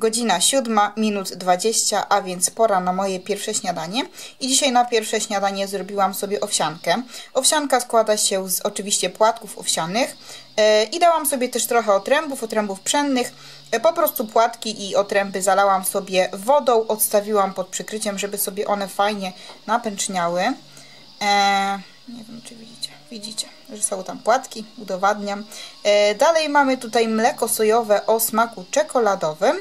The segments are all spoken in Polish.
Godzina 7, minut 20, a więc pora na moje pierwsze śniadanie. I dzisiaj na pierwsze śniadanie zrobiłam sobie owsiankę. Owsianka składa się z oczywiście płatków owsianych e, i dałam sobie też trochę otrębów, otrębów pszennych. E, po prostu płatki i otręby zalałam sobie wodą, odstawiłam pod przykryciem, żeby sobie one fajnie napęczniały. E, nie wiem, czy widzicie. Widzicie, że są tam płatki, udowadniam. Dalej mamy tutaj mleko sojowe o smaku czekoladowym.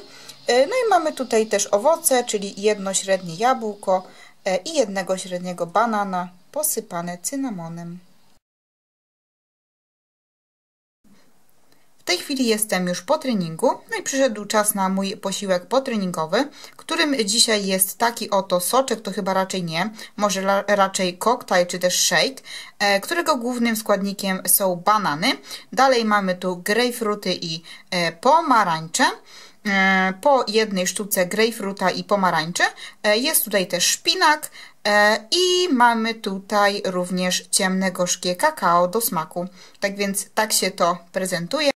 E, no i mamy tutaj też owoce, czyli jedno średnie jabłko e, i jednego średniego banana posypane cynamonem. W tej chwili jestem już po treningu, no i przyszedł czas na mój posiłek potreningowy, którym dzisiaj jest taki oto soczek, to chyba raczej nie, może raczej koktajl czy też shake, e, którego głównym składnikiem są banany. Dalej mamy tu grejpfruty i pomarańcze po jednej sztuce grejpfruta i pomarańczy. Jest tutaj też szpinak i mamy tutaj również ciemne gorzkie kakao do smaku. Tak więc tak się to prezentuje.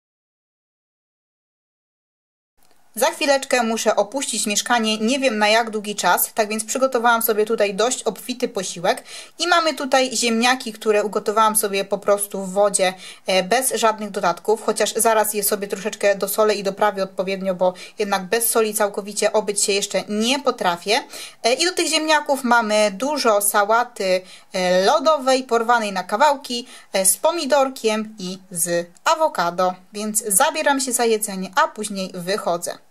Za chwileczkę muszę opuścić mieszkanie, nie wiem na jak długi czas, tak więc przygotowałam sobie tutaj dość obfity posiłek i mamy tutaj ziemniaki, które ugotowałam sobie po prostu w wodzie e, bez żadnych dodatków, chociaż zaraz je sobie troszeczkę dosolę i doprawię odpowiednio, bo jednak bez soli całkowicie obyć się jeszcze nie potrafię. E, I do tych ziemniaków mamy dużo sałaty e, lodowej, porwanej na kawałki, z pomidorkiem i z awokado, więc zabieram się za jedzenie, a później wychodzę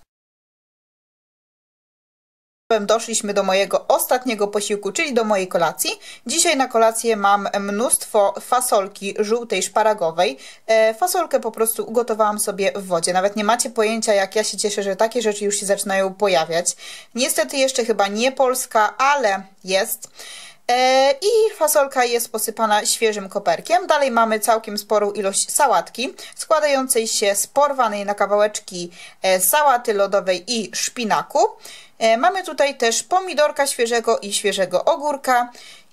doszliśmy do mojego ostatniego posiłku, czyli do mojej kolacji. Dzisiaj na kolację mam mnóstwo fasolki żółtej szparagowej. E, fasolkę po prostu ugotowałam sobie w wodzie. Nawet nie macie pojęcia, jak ja się cieszę, że takie rzeczy już się zaczynają pojawiać. Niestety jeszcze chyba nie polska, ale jest. E, I fasolka jest posypana świeżym koperkiem. Dalej mamy całkiem sporą ilość sałatki, składającej się z porwanej na kawałeczki e, sałaty lodowej i szpinaku. E, mamy tutaj też pomidorka świeżego i świeżego ogórka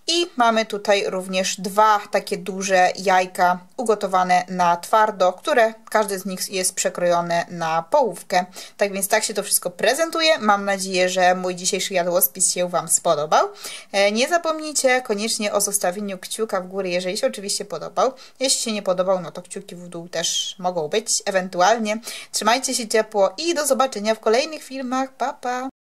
i mamy tutaj również dwa takie duże jajka ugotowane na twardo, które każdy z nich jest przekrojone na połówkę. Tak więc tak się to wszystko prezentuje. Mam nadzieję, że mój dzisiejszy jadłospis się Wam spodobał. E, nie zapomnijcie koniecznie o zostawieniu kciuka w górę, jeżeli się oczywiście podobał. Jeśli się nie podobał, no to kciuki w dół też mogą być, ewentualnie. Trzymajcie się ciepło i do zobaczenia w kolejnych filmach. Pa, pa!